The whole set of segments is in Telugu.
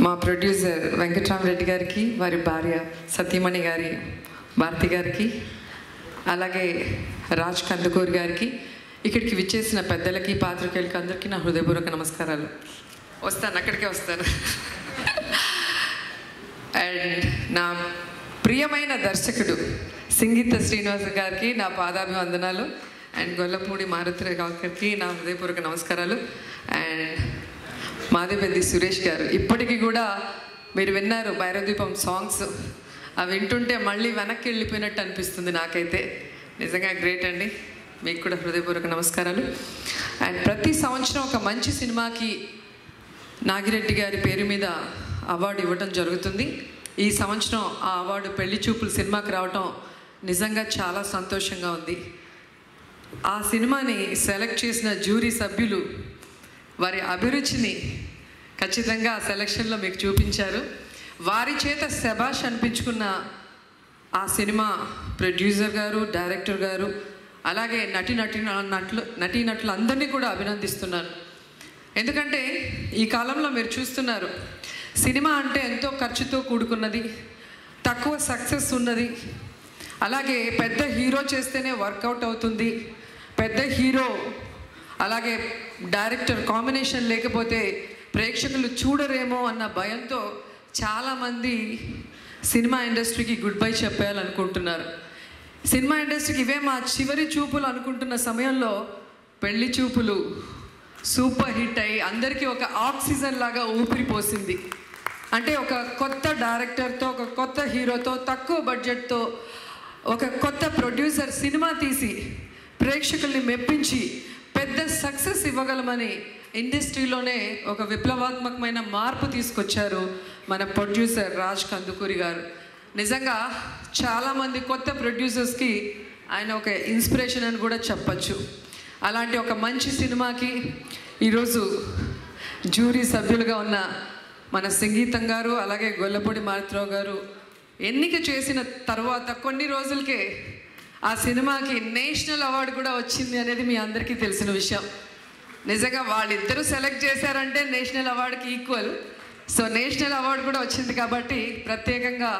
మా ప్రొడ్యూసర్ వెంకటరామరెడ్డి గారికి వారి భార్య సత్యమణి గారి భారతి గారికి అలాగే రాజ్ కందుకూరి గారికి ఇక్కడికి విచ్చేసిన పెద్దలకి పాత్రికేయులకి అందరికీ నా హృదయపూర్వక నమస్కారాలు. వస్తాను అక్కడికే వస్తాను. అండ్ నా ప్రియమైన దర్శకుడు సింగీత శ్రీనివాస గారికి నా పాదాభివందనాలు. అండ్ గొల్లపూడి మారుతి గారికి నా హృదయపూర్వక నమస్కారాలు. అండ్ మాదేపెద్ది సురేష్ గారు. ఇప్పటికీ కూడా మీరు విన్నారు భైరవదీపం సాంగ్స్ అవి వింటుంటే మళ్ళీ వెనక్కి వెళ్ళిపోయినట్టు అనిపిస్తుంది నాకైతే. నిజంగా గ్రేట్ అండి. మీకు కూడా హృదయపూర్వక నమస్కారాలు. అండ్ ప్రతి సంవత్సరం ఒక మంచి సినిమాకి నాగిరెడ్డి గారి పేరు మీద అవార్డు ఇవ్వడం జరుగుతుంది. ఈ సంవత్సరం ఆ అవార్డు పెళ్ళి చూపులు సినిమాకి రావటం నిజంగా చాలా సంతోషంగా ఉంది. ఆ సినిమాని సెలెక్ట్ చేసిన జ్యూరీ సభ్యులు వారి అభిరుచిని ఖచ్చితంగా ఆ సెలక్షన్లో మీకు చూపించారు. వారి చేత శబాష్ అనిపించుకున్న ఆ సినిమా ప్రొడ్యూసర్ గారు డైరెక్టర్ గారు అలాగే నటి నటి నటులు నటీనటులు అందరినీ కూడా అభినందిస్తున్నాను ఎందుకంటే ఈ కాలంలో మీరు చూస్తున్నారు సినిమా అంటే ఎంతో ఖర్చుతో కూడుకున్నది తక్కువ సక్సెస్ ఉన్నది అలాగే పెద్ద హీరో చేస్తేనే వర్కౌట్ అవుతుంది పెద్ద హీరో అలాగే డైరెక్టర్ కాంబినేషన్ లేకపోతే ప్రేక్షకులు చూడరేమో అన్న భయంతో చాలామంది సినిమా ఇండస్ట్రీకి గుడ్ బై చెప్పేయాలనుకుంటున్నారు. సినిమా ఇండస్ట్రీకి ఇవే మా చివరి చూపులు అనుకుంటున్న సమయంలో పెళ్ళి చూపులు సూపర్ హిట్ అయ్యి అందరికీ ఒక ఆక్సిజన్ లాగా ఊపిరిపోసింది అంటే ఒక కొత్త డైరెక్టర్తో ఒక కొత్త హీరోతో తక్కువ బడ్జెట్తో ఒక కొత్త ప్రొడ్యూసర్ సినిమా తీసి ప్రేక్షకుల్ని మెప్పించి పెద్ద సక్సెస్ ఇవ్వగలమని ఇండస్ట్రీలోనే ఒక విప్లవాత్మకమైన మార్పు తీసుకొచ్చారు మన ప్రొడ్యూసర్ రాజ్ కందుకూరి గారు. నిజంగా చాలామంది కొత్త ప్రొడ్యూసర్స్కి ఆయన ఒక ఇన్స్పిరేషన్ అని కూడా చెప్పచ్చు. అలాంటి ఒక మంచి సినిమాకి ఈరోజు జ్యూరీ సభ్యులుగా ఉన్న మన సంగీతం గారు అలాగే గొల్లపూడి మారుతిరావు గారు ఎన్నిక చేసిన తర్వాత కొన్ని రోజులకే ఆ సినిమాకి నేషనల్ అవార్డు కూడా వచ్చింది అనేది మీ అందరికీ తెలిసిన విషయం. నిజంగా వాళ్ళిద్దరూ సెలెక్ట్ చేశారంటే నేషనల్ అవార్డుకి ఈక్వల్. సో నేషనల్ అవార్డు కూడా వచ్చింది కాబట్టి ప్రత్యేకంగా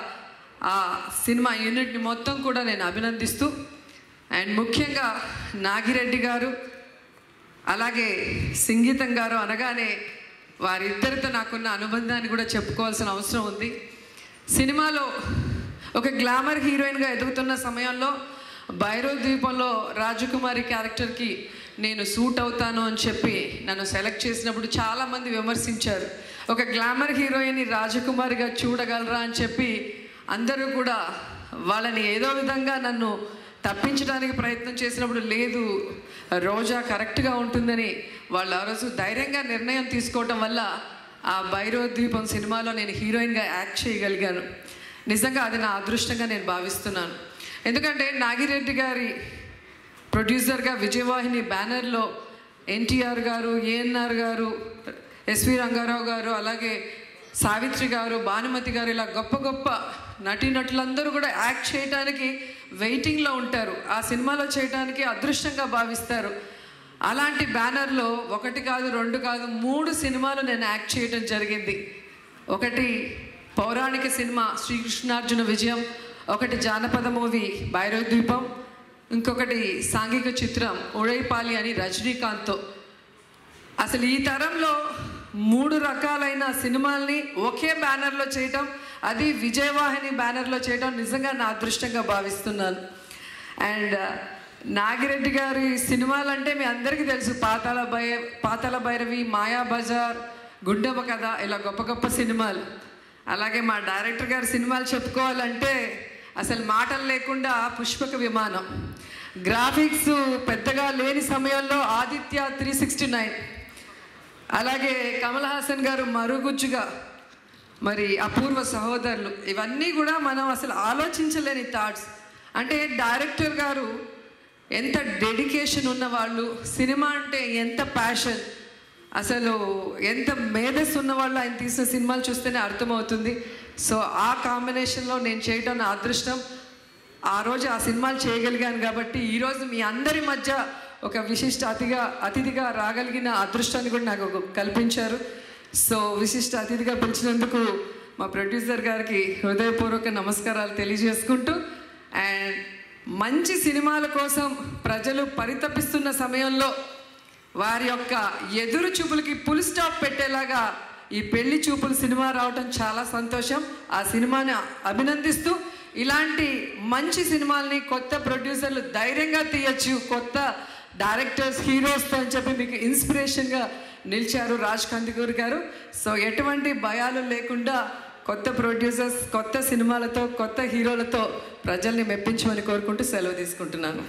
ఆ సినిమా యూనిట్ని మొత్తం కూడా నేను అభినందిస్తూ అండ్ ముఖ్యంగా నాగిరెడ్డి గారు అలాగే సంగీతం గారు అనగానే వారిద్దరితో నాకున్న అనుబంధాన్ని కూడా చెప్పుకోవాల్సిన అవసరం ఉంది. సినిమాలో ఒక గ్లామర్ హీరోయిన్గా ఎదుగుతున్న సమయంలో భైరవ్ ద్వీపంలో రాజకుమారి క్యారెక్టర్కి నేను సూట్ అవుతాను అని చెప్పి నన్ను సెలెక్ట్ చేసినప్పుడు చాలామంది విమర్శించారు. ఒక గ్లామర్ హీరోయిన్ రాజకుమారిగా చూడగలరా అని చెప్పి అందరూ కూడా వాళ్ళని ఏదో విధంగా నన్ను తప్పించడానికి ప్రయత్నం చేసినప్పుడు లేదు రోజా కరెక్ట్గా ఉంటుందని వాళ్ళు ఆ రోజు ధైర్యంగా నిర్ణయం తీసుకోవటం వల్ల ఆ భైరవ ద్వీపం సినిమాలో నేను హీరోయిన్గా యాక్ట్ చేయగలిగాను. నిజంగా అది నా అదృష్టంగా నేను భావిస్తున్నాను. ఎందుకంటే నాగిరెడ్డి గారి ప్రొడ్యూసర్గా విజయవాహిని బ్యానర్లో ఎన్టీఆర్ గారు ఏఎన్ఆర్ గారు ఎస్వి రంగారావు గారు అలాగే సావిత్రి గారు భానుమతి గారు ఇలా గొప్ప గొప్ప నటీనటులందరూ కూడా యాక్ట్ చేయడానికి వెయిటింగ్లో ఉంటారు. ఆ సినిమాలో చేయడానికి అదృష్టంగా భావిస్తారు. అలాంటి బ్యానర్లో ఒకటి కాదు రెండు కాదు మూడు సినిమాలు నేను యాక్ట్ చేయడం జరిగింది. ఒకటి పౌరాణిక సినిమా శ్రీకృష్ణార్జున విజయం ఒకటి జానపద మూవీ భైరవ ద్వీపం ఇంకొకటి సాంఘిక చిత్రం ఉడైపాలి అని రజనీకాంత్తో. అసలు ఈ తరంలో మూడు రకాలైన సినిమాల్ని ఒకే బ్యానర్లో చేయటం అది విజయవాహిని బ్యానర్లో చేయడం నిజంగా నా అదృష్టంగా భావిస్తున్నాను. అండ్ నాగిరెడ్డి గారి సినిమాలంటే మీ అందరికీ తెలుసు. పాతాల భై పాతాల భైరవి మాయా బజార్ కథ ఇలా గొప్ప గొప్ప సినిమాలు. అలాగే మా డైరెక్టర్ గారి సినిమాలు చెప్పుకోవాలంటే అసలు మాటలు లేకుండా పుష్పక విమానం. గ్రాఫిక్స్ పెద్దగా లేని సమయంలో ఆదిత్య త్రీ సిక్స్టీ నైన్. అలాగే కమల్ హాసన్ గారు మరుగుజ్జుగా మరి అపూర్వ సహోదరులు. ఇవన్నీ కూడా మనం అసలు ఆలోచించలేని థాట్స్ అంటే డైరెక్టర్ గారు ఎంత డెడికేషన్ ఉన్నవాళ్ళు సినిమా అంటే ఎంత ప్యాషన్ అసలు ఎంత మేధస్సు ఉన్న వాళ్ళు ఆయన తీసిన సినిమాలు చూస్తేనే అర్థమవుతుంది. సో ఆ కాంబినేషన్లో నేను చేయడం నా అదృష్టం. ఆ రోజు ఆ సినిమాలు చేయగలిగాను కాబట్టి ఈరోజు మీ అందరి మధ్య ఒక విశిష్ట అతిగా అతిథిగా రాగలిగిన అదృష్టాన్ని కూడా నాకు కల్పించారు. సో విశిష్ట అతిథిగా పిలిచినందుకు మా ప్రొడ్యూసర్ గారికి హృదయపూర్వక నమస్కారాలు తెలియజేసుకుంటూ అండ్ మంచి సినిమాల కోసం ప్రజలు పరితపిస్తున్న సమయంలో వారి యొక్క ఎదురు చూపులకి పుల్ స్టాప్ పెట్టేలాగా ఈ పెళ్ళి చూపులు సినిమా రావటం చాలా సంతోషం. ఆ సినిమాని అభినందిస్తూ ఇలాంటి మంచి సినిమాల్ని కొత్త ప్రొడ్యూసర్లు ధైర్యంగా తీయచ్చు కొత్త డైరెక్టర్స్ హీరోస్తో అని చెప్పి మీకు ఇన్స్పిరేషన్గా నిలిచారు రాజ్ కందికూర్ గారు. సో ఎటువంటి భయాలు లేకుండా కొత్త ప్రొడ్యూసర్స్ కొత్త సినిమాలతో కొత్త హీరోలతో ప్రజల్ని మెప్పించమని కోరుకుంటూ సెలవు తీసుకుంటున్నాను.